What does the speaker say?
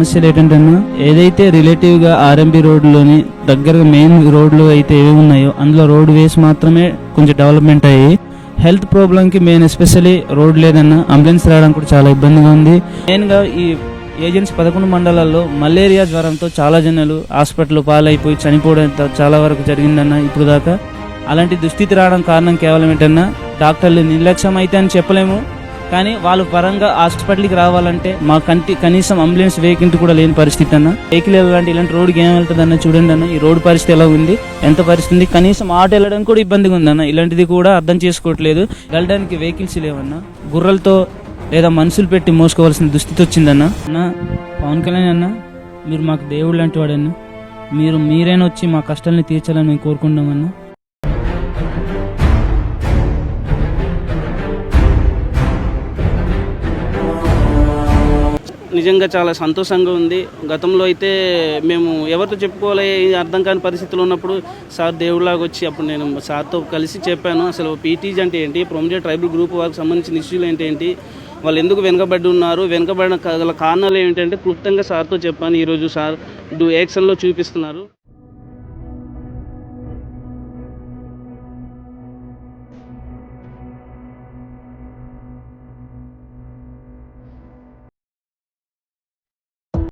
సమస్యలు ఏంటంటే ఏదైతే రిలేటివ్గా ఆర్ఎంబి రోడ్లోని దగ్గరగా మెయిన్ రోడ్లు అయితే ఏవి ఉన్నాయో అందులో రోడ్ వేస్ మాత్రమే కొంచెం డెవలప్మెంట్ అయ్యి హెల్త్ ప్రాబ్లంకి మెయిన్ ఎస్పెషల్లీ రోడ్ లేదన్న అంబులెన్స్ రావడానికి కూడా చాలా ఇబ్బందిగా ఉంది. మెయిన్గా ఈ ఏజెన్సీ పదకొండు మండలాల్లో మలేరియా జ్వరంతో చాలా జనాలు హాస్పిటల్ పాలైపోయి చనిపోవడం చాలా వరకు జరిగిందన్న ఇప్పుడు దాకా. అలాంటి దుస్థితి రావడం కారణం కేవలం ఏంటన్నా డాక్టర్లు నిర్లక్ష్యం అయితే అని చెప్పలేము. కానీ వాళ్ళ పరంగా హాస్పిటల్కి రావాలంటే మా కంటి కనీసం అంబులెన్స్ వెహికల్ కూడా లేని పరిస్థితి అన్న. వెహికల్ వెళ్ళాలంటే ఇలాంటి రోడ్డుకి ఏం వెళ్తుంది అన్న చూడండి అన్న. ఈ రోడ్డు పరిస్థితి ఎలా ఉంది? ఎంత పరిస్థితి ఉంది? కనీసం ఆటో వెళ్ళడానికి కూడా ఇబ్బందిగా ఉందన్న ఇలాంటిది కూడా అర్థం చేసుకోవట్లేదు. వెళ్ళడానికి వెహికల్స్ లేవన్న. గుర్రలతో లేదా మనుషులు పెట్టి మోసుకోవాల్సిన దుస్థితి వచ్చిందన్న అన్న. పవన్ కళ్యాణ్ అన్న మీరు మాకు దేవుడు లాంటి వాడన్న. మీరు మీరైనా వచ్చి మా కష్టాలను తీర్చాలని మేము కోరుకుంటామన్నా నిజంగా చాలా సంతోషంగా ఉంది. గతంలో అయితే మేము ఎవరితో చెప్పుకోవాలి అర్థం కాని పరిస్థితులు ఉన్నప్పుడు సార్ దేవుడిలాగా వచ్చి అప్పుడు నేను సార్తో కలిసి చెప్పాను. అసలు పీటీజీ అంటే ఏంటి? ప్రొమిడియా ట్రైబల్ గ్రూప్ వాళ్ళకి సంబంధించిన ఇష్యూలు ఏంటి వాళ్ళు ఎందుకు వెనుకబడి ఉన్నారు? వెనుకబడిన గల కారణాలు ఏంటంటే క్లుప్తంగా సార్తో చెప్పాను. ఈరోజు సార్ డూ యాక్షన్లో చూపిస్తున్నారు.